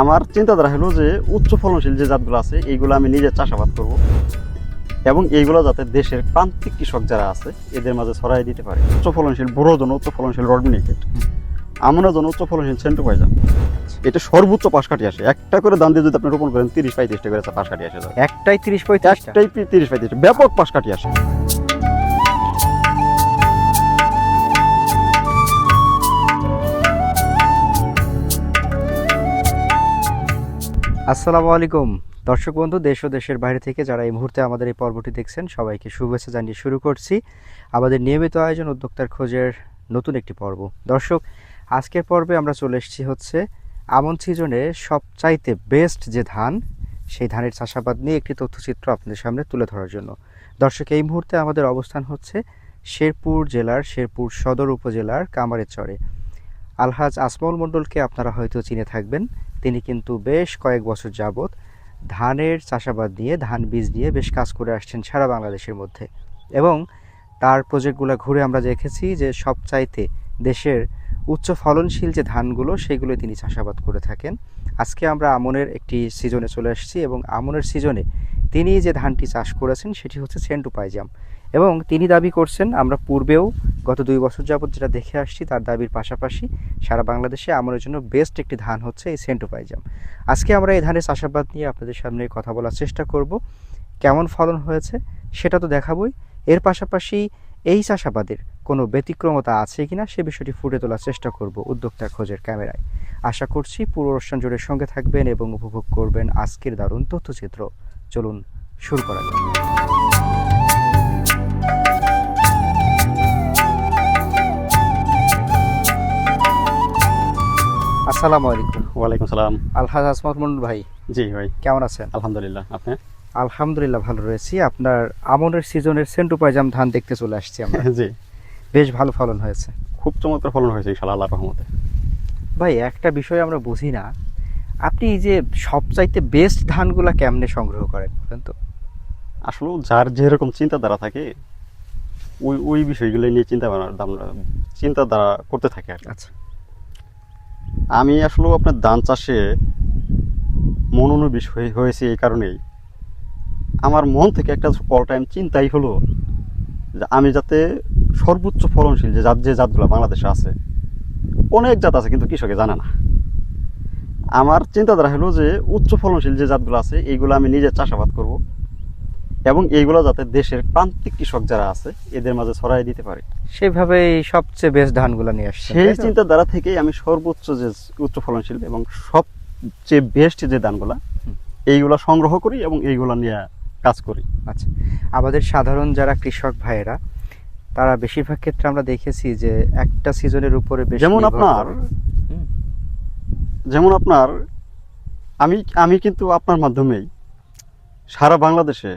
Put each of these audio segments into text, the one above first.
আমার চিন্তাধারা হলো যে উচ্চ ফলনশীল যে জাতগুলো আছে এইগুলো আমি নিজে চাষাবাদ করব এবং এইগুলো যাতে দেশের প্রান্তিক কৃষক যারা আছে এদের মাঝে ছড়াই দিতে পারে। উচ্চ ফলনশীল বড় জন্য উচ্চ ফলনশীল রডমিনিকেট আমরা জন্য উচ্চ ফলনশীল সেন্টু পাইজাম এটা সর্বোচ্চ পাশ কাটি আসে। একটা করে দান দিয়ে যদি আপনি রোপণ করেন তিরিশ পঁয়ত্রিশটা করে পাশ কাটি আসে একটাই তিরিশ পঁয়ত্রিশটা? একটাই তিরিশ পঁয়ত্রিশ। ব্যাপক পাশ কাটি আসে। আসসালামু আলাইকুম। দর্শক বন্ধু, দেশ ও দেশের বাইরে থেকে যারা এই মুহূর্তে আমাদের এই পর্বটি দেখছেন, সবাইকে শুভেচ্ছা জানিয়ে শুরু করছি আমাদের নিয়মিত আয়োজন উদ্যোক্তার খোঁজের নতুন একটি পর্ব। দর্শক, আজকের পর্বে আমরা চলে এসেছি হচ্ছে আমন সিজনে সবচাইতে বেস্ট যে ধান, সেই ধানের চাষাবাদ নিয়ে একটি তথ্যচিত্র আপনাদের সামনে তুলে ধরার জন্য। দর্শক, এই মুহূর্তে আমাদের অবস্থান হচ্ছে শেরপুর জেলার শেরপুর সদর উপজেলার কামারের চরে। আলহাজ আসমল মণ্ডলকে আপনারা হয়তো চিনে থাকবেন। তিনি কিন্তু বেশ কয়েক বছর যাবৎ ধানের চাষাবাদ নিয়ে ধান বীজ নিয়ে বেশ কাজ করে আসছেন সারা বাংলাদেশের মধ্যে। এবং তার প্রজেক্টগুলো ঘুরে আমরা দেখেছি যে সবচাইতে দেশের উচ্চ ফলনশীল যে ধানগুলো সেগুলো তিনি চাষাবাদ করে থাকেন। আজকে আমরা আমনের একটি সিজনে চলে আসছি এবং আমনের সিজনে তিনি যে ধানটি চাষ করেছেন, সেটি হচ্ছে সেন্টু পাইজাম এবং তিনি দাবি করছেন, আমরা পূর্বেও গত দুই বছর যাবত যেটা দেখে আসছি তার দাবির পাশাপাশি সারা বাংলাদেশে আমনের জন্য বেস্ট একটি ধান হচ্ছে এই সেন্টু পাইজাম আজকে আমরা এই ধানের চাষাবাদ নিয়ে আপনাদের সামনে কথা বলার চেষ্টা করব। কেমন ফলন হয়েছে সেটা তো দেখাবই। এর পাশাপাশি এই চাষাবাদের কোনো ব্যতিক্রমতা আছে কিনা সে বিষয়টি ফুটে তোলার চেষ্টা করব উদ্যোক্তার খোঁজের ক্যামেরায়। আশা করছি পুরো অনুষ্ঠান জুড়ে সঙ্গে থাকবেন এবং উপভোগ করবেন আজকের দারুণ তথ্যচিত্র। চলুন শুরু করা যাক। আসসালামু আলাইকুম। ওয়ালাইকুম সালাম। আলহাজ আসমত মন্ডল ভাই জি ভাই। কেমন আছেন? আলহামদুলিল্লাহ আপনি? আলহামদুলিল্লাহ ভালো রয়েছি। আপনার আমনের সিজনের সেন্টু পাইজাম ধান দেখতে চলে আসছি আমরা। জি। বেশ ভালো ফলন হয়েছে। খুব চমৎকার ফলন হয়েছে ইনশাআল্লাহ আল্লাহর রহমতে। ভাই একটা বিষয় আমরা বুঝি না। আপনি এই যে সবচাইতে বেস্ট ধানগুলা কেমনে সংগ্রহ করেন বলেন তো? আসলে যার যেরকম চিন্তাধারা থাকে ওই ওই বিষয়গুলো নিয়ে চিন্তা ভাবনা চিন্তাধারা করতে থাকে আর আচ্ছা। আমি আসলে আপনার ধান চাষে মনোনিবেশ হয়ে- হয়েছে এই কারণেই। আমার মন থেকে একটা অল টাইম চিন্তাই হলো যে আমি যাতে সর্বোচ্চ ফলনশীল যে জাত যে জাতগুলো বাংলাদেশে আছে, অনেক জাত আছে কিন্তু কৃষকে জানে না। আমার চিন্তাধারা হলো যে উচ্চ ফলনশীল যে জাতগুলো আছে, এইগুলো আমি নিজে চাষাবাদ করব। এবং এইগুলো যাতে দেশের প্রান্তিক কৃষক যারা আছে এদের মাঝে ছড়াই দিতে পারে সেভাবে সেই বেস্ট ধানগুলা নিয়ে আসছেন সেই তাই তো? চিন্তাধারা থেকেই আমি সর্বোচ্চ যে উচ্চ ফলনশীল এবং সবচেয়ে বেস্ট যে ধানগুলা। এইগুলা সংগ্রহ করি এবং এইগুলা নিয়ে কাজ করি আচ্ছা আমাদের সাধারণ যারা কৃষক ভাইয়েরা তারা বেশিরভাগ ক্ষেত্রে আমরা দেখেছি যে একটা সিজনের উপরে যেমন আপনার যেমন আপনার আমি আমি কিন্তু আপনার মাধ্যমেই সারা বাংলাদেশে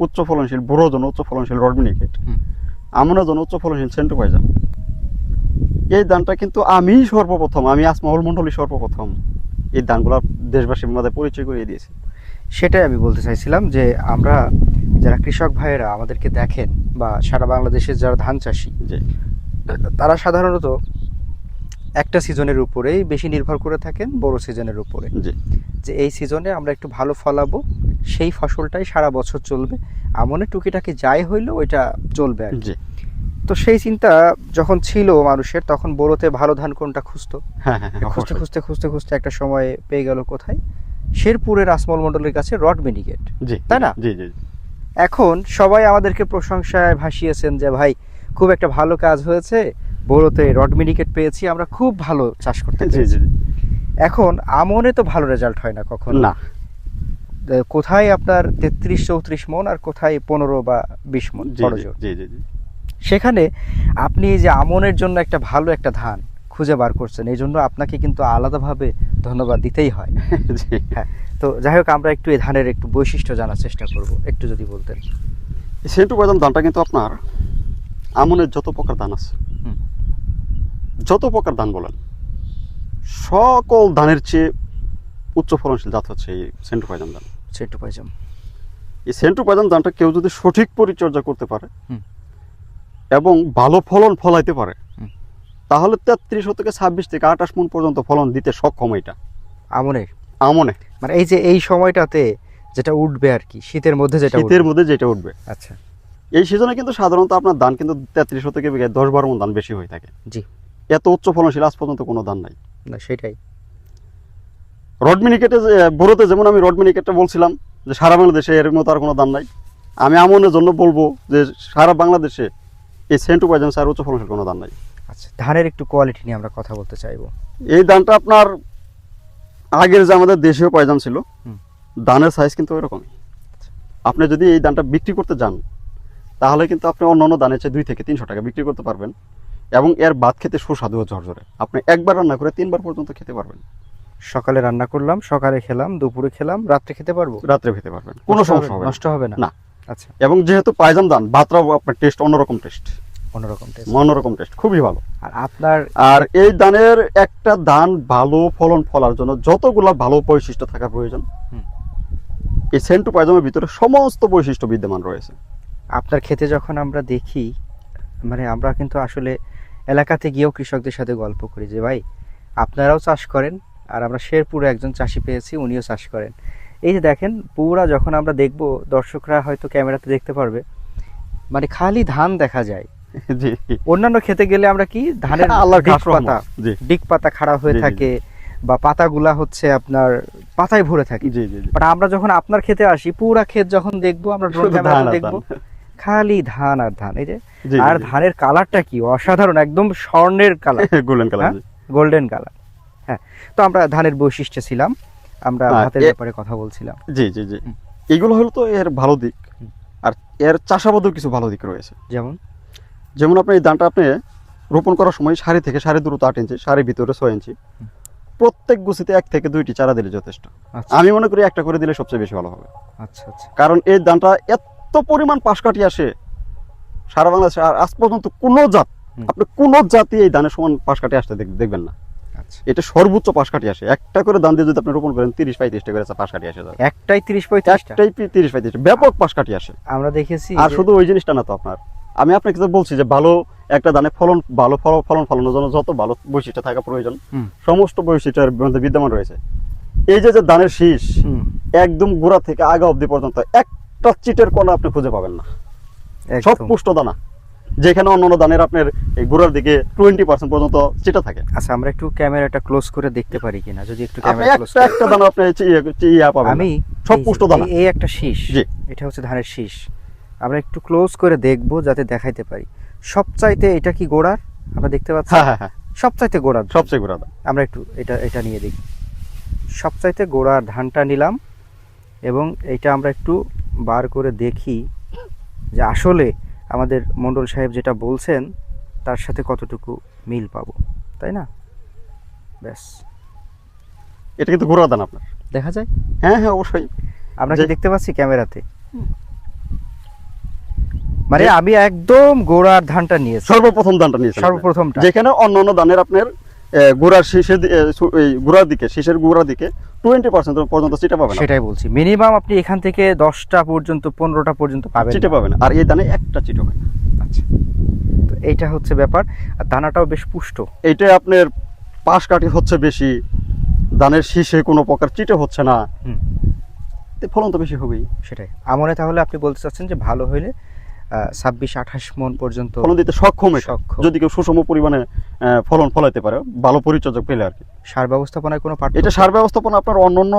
উচ্চ ফলনশীল বড় জন উচ্চ ফলনশীল রডমিনিকেট আমরা জন উচ্চ ফলনশীল সেন্টু পাইজাম এই ধানটা কিন্তু আমি সর্বপ্রথম আমি আসমাউল মন্ডলী সর্বপ্রথম এই ধানগুলা দেশবাসীর মধ্যে পরিচয় করিয়ে দিয়েছি। সেটাই আমি বলতে চাইছিলাম যে আমরা যারা কৃষক ভাইয়েরা আমাদেরকে দেখেন বা সারা বাংলাদেশের যারা ধান চাষি যে তারা সাধারণত একটা সিজনের উপরেই বেশি নির্ভর করে থাকেন বড় সিজনের উপরে। যে এই সিজনে আমরা একটু ভালো ফলাবো সেই ফসলটাই সারা বছর চলবে। আমনে টুকিটাকি যাই হইল ওইটা চলবে আর কি। তো সেই চিন্তা যখন ছিল মানুষের তখন বড়োতে ভালো ধান কোনটা খুঁজতো? হ্যাঁ হ্যাঁ হ্যাঁ, খুঁজতে খুঁজতে খুঁজতে খুঁজতে একটা সময় পেয়ে গেল কোথায়? শেরপুরের আসমল মণ্ডলের কাছে রড মিনিকেট জি তাই না? জি জি এখন সবাই আমাদেরকে প্রশংসায় ভাসিয়েছেন যে ভাই খুব একটা ভালো কাজ হয়েছে। বড়োতে রড মিনিকেট পেয়েছি আমরা খুব ভালো চাষ করতে জি জি। এখন আমনে তো ভালো রেজাল্ট হয় না কখন। না। কোথায় আপনার তেত্রিশ চৌত্রিশ মন আর কোথায় পনেরো বা বিশ মন? জি জি, জি জি জি। সেখানে আপনি যে আমনের জন্য একটা ভালো একটা ধান খুঁজে বার করছেন এই জন্য আপনাকে কিন্তু আলাদাভাবে ধন্যবাদ দিতেই হয়। হ্যাঁ তো যাই হোক আমরা একটু এই ধানের একটু বৈশিষ্ট্য জানার চেষ্টা করব একটু যদি বলতেন। সেন্টু বাদাম ধানটা কিন্তু আপনার আমনের যত প্রকার ধান আছে হুম। যত প্রকার ধান বলেন সকল ধানের চেয়ে উচ্চ ফলনশীল জাত হচ্ছে এই সেন্টু পাইজাম ধান। সেটু পাইজাম এই সেন্টু পাইজাম ধানটা কেউ যদি সঠিক পরিচর্যা করতে পারে এবং ভালো ফলন ফলাইতে পারে তাহলে তেত্রিশ থেকে ছাব্বিশ থেকে আঠাশ মন পর্যন্ত ফলন দিতে সক্ষম এটা। আমনের আমনে। মানে এই যে এই সময়টাতে যেটা উঠবে আর কি শীতের মধ্যে যেটা শীতের মধ্যে যেটা উঠবে। আচ্ছা। এই সিজনে কিন্তু সাধারণত আপনার ধান কিন্তু তেত্রিশ থেকে বিঘায় দশ বারো মন ধান বেশি হয়ে থাকে। জি। এত উচ্চ ফলনশীল আজ পর্যন্ত কোনো ধান নাই। না সেটাই। রড মিনিকেটে যে- বড়োতে যেমন আমি রড মিনিকেটটা বলছিলাম যে সারা বাংলাদেশে এর মতো আর কোনো দাম নাই। আমি আমনের জন্য বলব যে সারা বাংলাদেশে এই সেন্টু পয়জন সার উচ্চ ফলনশীল কোনো দাম নাই। আচ্ছা ধানের একটু কোয়ালিটি নিয়ে আমরা কথা বলতে চাইব। এই ধানটা আপনার আগের যে আমাদের দেশীয় পয়জাম ছিল। ধানের সাইজ কিন্তু ওইরকমই। আপনি যদি এই ধানটা বিক্রি করতে যান তাহলে কিন্তু আপনি অন্য অন্য ধানের চেয়ে দুই থেকে তিনশো টাকা বিক্রি করতে পারবেন এবং এর ভাত খেতে সুস্বাদু ঝরঝরে। আপনি একবার রান্না করে তিনবার পর্যন্ত খেতে পারবেন। সকালে রান্না করলাম সকালে খেলাম দুপুরে খেলাম রাত্রে খেতে পারব? রাত্রে খেতে পারবেন। কোনো সমস্যা হবে নষ্ট হবে না? না। আচ্ছা। এবং যেহেতু পায়জাম ধান ভাতটাও আপনার টেস্ট অন্যরকম টেস্ট অন্যরকম taste। অন্যরকম টেস্ট খুবই ভালো। আর আপনার আর এই ধানের একটা ধান ভালো ফলন ফলার জন্য যতগুলা ভালো বৈশিষ্ট্য থাকা প্রয়োজন। এই সেন্টু পায়জামের ভিতরে সমস্ত বৈশিষ্ট্য বিদ্যমান রয়েছে। আপনার ক্ষেতে যখন আমরা দেখি মানে আমরা কিন্তু আসলে এলাকাতে গিয়েও কৃষকদের সাথে গল্প করি যে ভাই আপনারাও চাষ করেন আর আমরা শেরপুরে একজন চাষি পেয়েছি উনিও চাষ করেন। এই যে দেখেন পুরা যখন আমরা দেখব দর্শকরা হয়তো ক্যামেরাতে দেখতে পারবে মানে খালি ধান দেখা যায়। জি। অন্যান্য খেতে গেলে আমরা কি ধানের ডিগ পাতা ডিগ পাতা খাড়া হয়ে। থাকে বা পাতাগুলা হচ্ছে আপনার পাতায় ভরে থাকে। জি জি জি। বাট আমরা যখন আপনার খেতে আসি পুরা ক্ষেত যখন দেখব আমরা ড্রোন দেখব খালি ধান আর ধান। এই যে আর ধানের কালারটা কি? অসাধারণ একদম স্বর্ণের colour. Golden colour? Golden colour হ্যাঁ তো আমরা ধানের বৈশিষ্ট্য ছিলাম আমরা হ্যাঁ, ভাতের ব্যাপারে কথা বলছিলাম। জি জি জি। এগুলো হলো তো এর ভালো দিক আর এর চাষাবাদেও কিছু ভালো দিক রয়েছে। যেমন? যেমন আপনি এই ধানটা আপনি রোপণ করার সময় সারি থেকে সারি দূরত্ব আট ইঞ্চি সারি ভিতরে ছয় ইঞ্চি প্রত্যেক গুছিতে এক থেকে দুইটি চারা দিলে যথেষ্ট। আচ্ছা। আমি মনে করি একটা করে দিলে সবচেয়ে বেশি ভালো হবে। আচ্ছা আচ্ছা। কারণ এই ধানটা এত পরিমাণ পাশ কাটি আসে সারা বাংলাদেশে আর আজ পর্যন্ত কোনো জাত আপনি কোন জাতি এই ধানের সমান পাশ কাটি আসতে দেখবেন না। আচ্ছা। এটা সর্বোচ্চ পাশ কাটি আসে। একটা করে ধান দিয়ে যদি আপনি রোপণ করেন তিরিশ পঁয়ত্রিশটা করে পাশ কাটি আসে একটাই তিরিশ পঁয়ত্রিশটা একটাই তিরিশ পঁয়ত্রিশটা ব্যাপক পাশ কাটি আসে। আমরা দেখেছি আর শুধু ওই জিনিসটা না তো আপনার। আমি আপনাকে তো বলছি যে ভালো একটা ধানে ফলন ভালো ফল- ফলন ফলানোর জন্য যত ভালো বৈশিষ্ট্য থাকা প্রয়োজন সমস্ত বৈশিষ্ট্যের মধ্যে বিদ্যমান রয়েছে। এই যে যে ধানের শীষ একদম গোড়া থেকে আগা অবধি পর্যন্ত একটা চিটের কণা আপনি খুঁজে পাবেন না। সব পুষ্ট দানা। যেখানে অন্য ধানের আপনার এই গোড়ার দিকে টোয়েন্টি পার্সেন্ট পর্যন্ত চিটা থাকে। আচ্ছা আমরা একটু ক্যামেরাটা ক্লোজ করে দেখতে পারি কিনা? যদি একটু ক্যামেরা ক্লোজ একটা একটা দানা আপনি চি- ইয়া পাবেন। আমি সব পুষ্ট দানা। এই- একটা শীষ। জি। এটা হচ্ছে ধানের শীষ। আমরা একটু ক্লোজ করে দেখব যাতে দেখাইতে পারি। সবচাইতে এটা কি গোড়ার? আমরা দেখতে পাচ্ছি? হ্যাঁ হ্যাঁ হ্যাঁ। সবচাইতে গোড়ার। সবচেয়ে গোড়া ধান। আমরা একটু এটা এটা নিয়ে দেখি। সবচাইতে গোড়ার ধানটা নিলাম এবং এটা আমরা একটু বার করে দেখি যে আসলে আমাদের মণ্ডল সাহেব যেটা বলছেন তার সাথে কতটুকু মিল পাবো তাই না? ব্যাস। এটা কিন্তু ঘোরা দান আপনার। দেখা যায়? হ্যাঁ হ্যাঁ অবশ্যই। আপনাকে কি দেখতে পাচ্ছি ক্যামেরাতে। মানে আমি একদম গোড়ার ধানটা নিয়ে সর্বপ্রথম ধানটা নিয়ে সর্বপ্রথম যেখানে অন্য অন্য ধানের আপনার গোড়ার শীষের গোড়ার দিকে শীষের গোড়ার দিকে টোয়েন্টি পার্সেন্ট পর্যন্ত চিটা পাবেন সেটাই বলছি। মিনিমাম আপনি এখান থেকে দশটা পর্যন্ত পনেরোটা পর্যন্ত পাবেন চিটে পাবেন আর এই দানে একটা চিট হবে আচ্ছা। তো এইটা হচ্ছে ব্যাপার। আর দানাটাও বেশ পুষ্ট। এইটা আপনার পাশ কাটি হচ্ছে বেশি। দানের শীষে কোনো প্রকার চিটে হচ্ছে না। ফলন তো বেশি হবেই। সেটাই। আমনে তাহলে আপনি বলতে চাচ্ছেন যে ভালো হইলে ছাব্বিশ আঠাশ মন পর্যন্ত ফলন দিতে সক্ষম। যদি কেউ সুষম পরিমাণে ফলন ফলাইতে পারে ভালো পরিচর্যা পেলে আর কি। সার ব্যবস্থাপনায় কোনো পার্ট এটা সার ব্যবস্থাপনা আপনার অন্যান্য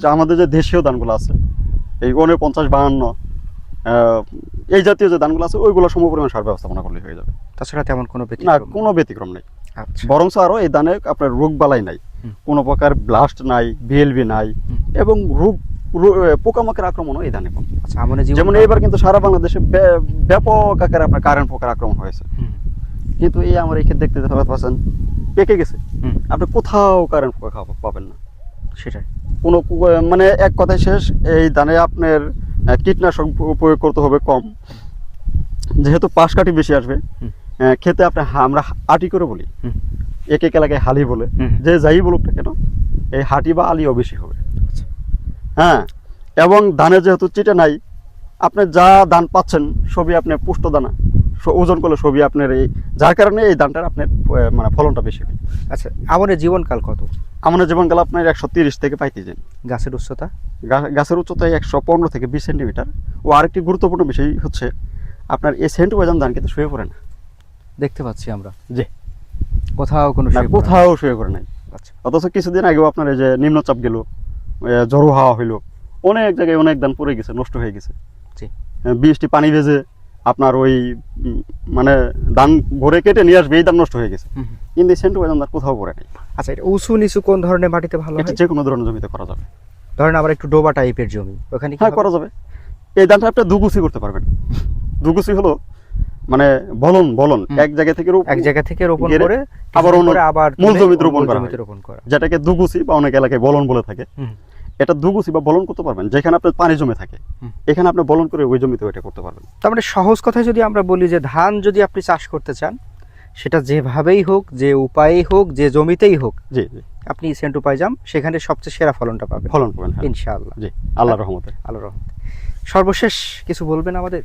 যে আমাদের যে দেশীয় ধানগুলো আছে এই উনপঞ্চাশ বাহান্ন এই জাতীয় যে ধানগুলো আছে ওইগুলো সম পরিমাণ সার ব্যবস্থাপনা করলে হয়ে যাবে। তাছাড়া তেমন কোনো না কোনো ব্যতিক্রম নেই। আচ্ছা। বরঞ্চ আরও এই ধানে আপনার রোগ বালাই নাই। কোনো প্রকার ব্লাস্ট নাই বিএলবি নাই এবং রোগ পোকামাকড়ের আক্রমণও এই ধানে কম। আচ্ছা যেমন এইবার কিন্তু সারা বাংলাদেশে ব্যাপক আকারে আপনার কারেন্ট পোকার আক্রমণ হয়েছে। কিন্তু এই আমার এই ক্ষেত্রে দেখতে পাচ্ছেন পেকে গেছে। আপনি কোথাও কারেন্ট পোকা খাওয়া পাবেন না। সেটাই। কোনো মানে এক কথায় শেষ এই ধানে আপনার কীটনাশক প্রয়োগ করতে হবে কম। যেহেতু পাশ কাটি বেশি আসবে খেতে আপনি আমরা আটি করে বলি। এক এক এলাকায় হালি বলে। যে যাই বলুক না কেন এই হাটি বা আলিও বেশি হবে। হ্যাঁ এবং ধানে যেহেতু চিটে নাই আপনি যা ধান পাচ্ছেন সবই আপনি পুষ্ট দানা। ওজন করলে সবই আপনার এই যার কারণে এই ধানটার আপনার মানে ফলনটা বেশি হয়। আচ্ছা আমনের জীবনকাল কত? আমাদের জীবনকাল আপনার একশো তিরিশ থেকে পঁয়ত্রিশ গাছের উচ্চতা? গাছের উচ্চতায় একশো পনেরো থেকে বিশ সেন্টিমিটার। ও আরেকটি গুরুত্বপূর্ণ বিষয় হচ্ছে আপনার এই সেন্ট বাজাম ধান কিন্তু শুয়ে পড়ে না। দেখতে পাচ্ছি আমরা। যে কোথাও কোনো কোথাও শুয়ে পড়ে নাই। আচ্ছা। অথচ কিছুদিন আগেও আপনার এই যে নিম্নচাপ গেল জড়ো হাওয়া হইল। অনেক জায়গায় অনেক ধান পড়ে গেছে নষ্ট হয়ে গেছে। বৃষ্টি পানি ভেজে আপনার ওই মানে ধান ভরে কেটে নিয়ে আসবে এই ধান নষ্ট হয়ে গেছে। কিন্তু সেন্টু বাজাম ধান কোথাও পড়ে নাই। আচ্ছা এটা উঁচু নিচু কোন ধরনের মাটিতে ভালো এটা হয়? যে কোনো ধরনের জমিতে করা যাবে। ধরেন আবার একটু ডোবা টাইপের জমি ওখানে হ্যাঁ করা যাবে। এই ধানটা আপনি দুগুছি করতে পারবেন। দুগুছি হলো মানে বলন বলন। এক জায়গা থেকে এক জায়গা থেকে রোপণ করে আবার অন্য আবার মূল জমিতে রোপণ করা যেটাকে দুগুছি বা অনেক এলাকায় বলন বলে থাকে। এটা দুগুছি বা বলন করতে পারবেন যেখানে আপনার পানি জমে থাকে। এখানে আপনি বলন করে ওই জমিতে ওইটা করতে পারবেন। তার মানে সহজ কথায় যদি আমরা বলি যে ধান যদি আপনি চাষ করতে চান সেটা যেভাবেই হোক যে উপায়েই হোক যে জমিতেই হোক জি জি। আপনি সেন্টু পাইজাম সেখানে সবচেয়ে সেরা ফলনটা পাবেন। ফলন পাবেন হ্যাঁ। ইনশাআল্লাহ। জি আল্লাহ রহমতে। আল্লাহ রহমতে। সর্বশেষ কিছু বলবেন আমাদের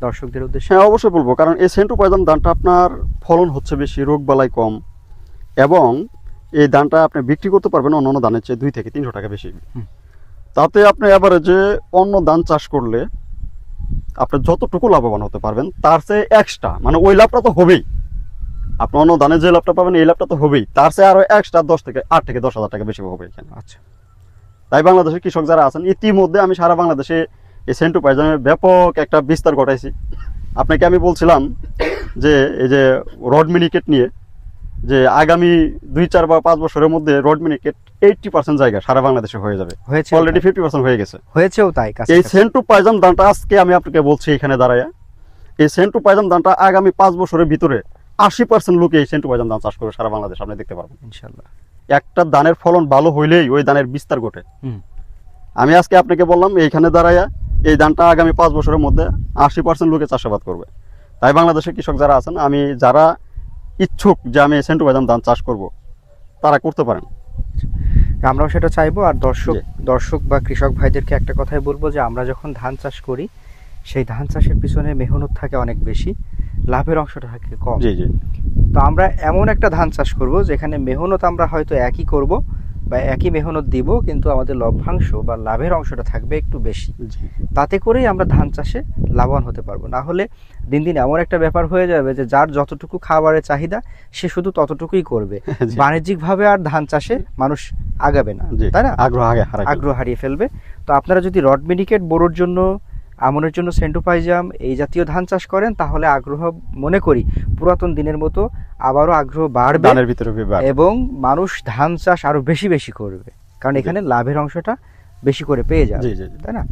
দর্শকদের উদ্দেশ্যে? হ্যাঁ অবশ্যই বলব কারণ এই সেন্টু পয়দান ধানটা আপনার ফলন হচ্ছে বেশি রোগ বালাই কম এবং এই ধানটা আপনি বিক্রি করতে পারবেন অন্য অন্য ধানের চেয়ে দুই থেকে তিনশো টাকা বেশি। তাতে আপনি এভারেজে অন্য ধান চাষ করলে আপনি যতটুকু লাভবান হতে পারবেন তার চেয়ে এক্সট্রা মানে ওই লাভটা তো হবেই। আপনি অন্য ধানের যে লাভটা পাবেন এই লাভটা তো হবেই। তার চেয়ে আরও এক্সট্রা দশ থেকে আট থেকে দশ হাজার টাকা বেশি হবে এখানে। আচ্ছা। তাই বাংলাদেশের কৃষক যারা আছেন ইতিমধ্যে আমি সারা বাংলাদেশে এই সেন্টু পাইজামের ব্যাপক একটা বিস্তার ঘটাইছি। আপনাকে আমি বলছিলাম যে এই যে রড মিনিকেট নিয়ে যে আগামী দুই চার বা পাঁচ বছরের মধ্যে রোড মিনিকেট এইটটি পার্সেন্ট জায়গা সারা বাংলাদেশে হয়ে যাবে। হয়েছে অলরেডি ফিফটি পার্সেন্ট হয়ে গেছে। হয়েছেও তাই এই সেন্টু পাইজাম দানটা আজকে আমি আপনাকে বলছি এখানে দাঁড়ায়। এই সেন্টু পাইজাম দানটা আগামী পাঁচ বছরের ভিতরে আশি পার্সেন্ট লোকে এই সেন্টু পাইজাম ধান চাষ করে সারা বাংলাদেশ আপনি দেখতে পারবেন। ইনশাআল্লাহ একটা ধানের ফলন ভালো হইলেই ওই ধানের বিস্তার ঘটে। আমি আজকে আপনাকে বললাম এইখানে দাঁড়াইয়া এই ধানটা আগামী পাঁচ বছরের মধ্যে আশি পার্সেন্ট লোকে চাষাবাদ করবে। তাই বাংলাদেশের কৃষক যারা আছেন আমি যারা ইচ্ছুক যে আমি সেন্টু বাদাম ধান চাষ করব তারা করতে পারেন। আমরাও সেটা চাইব আর দর্শক দর্শক বা কৃষক ভাইদেরকে একটা কথাই বলব যে আমরা যখন ধান চাষ করি সেই ধান চাষের পিছনে মেহনত থাকে অনেক বেশি লাভের অংশটা থাকে কম। জি জি। তো আমরা এমন একটা ধান চাষ করব যেখানে মেহনত আমরা হয়তো একই করব বা একই মেহনত দিব কিন্তু আমাদের লভ্যাংশ বা লাভের অংশটা থাকবে একটু বেশি। তাতে করেই আমরা ধান চাষে লাভবান হতে পারব। না হলে দিন দিন এমন একটা ব্যাপার হয়ে যাবে যে যার যতটুকু খাবারের চাহিদা সে শুধু ততটুকুই করবে। বাণিজ্যিকভাবে আর ধান চাষে মানুষ আগাবে না তাই না? আগ্রহ আগে আগ্রহ হারিয়ে ফেলবে। তো আপনারা যদি রড মিনিকেট বোরোর জন্য আমনের জন্য সেন্টু পাইজাম এই জাতীয় ধান চাষ করেন তাহলে আগ্রহ মনে করি পুরাতন দিনের মতো আবারও আগ্রহ বাড়বে ধানের ভিতরে এবং মানুষ ধান চাষ আরও বেশি বেশি করবে কারণ এখানে লাভের অংশটা বেশি করে পেয়ে যাবে। তাই না?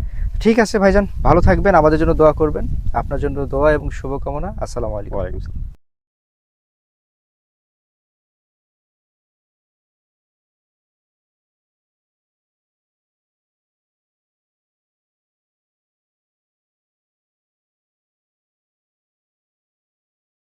ঠিক আছে ভাইজান ভালো থাকবেন আমাদের জন্য দোয়া করবেন আপনার জন্য দোয়া এবং শুভকামনা আসসালামু আলাইকুম।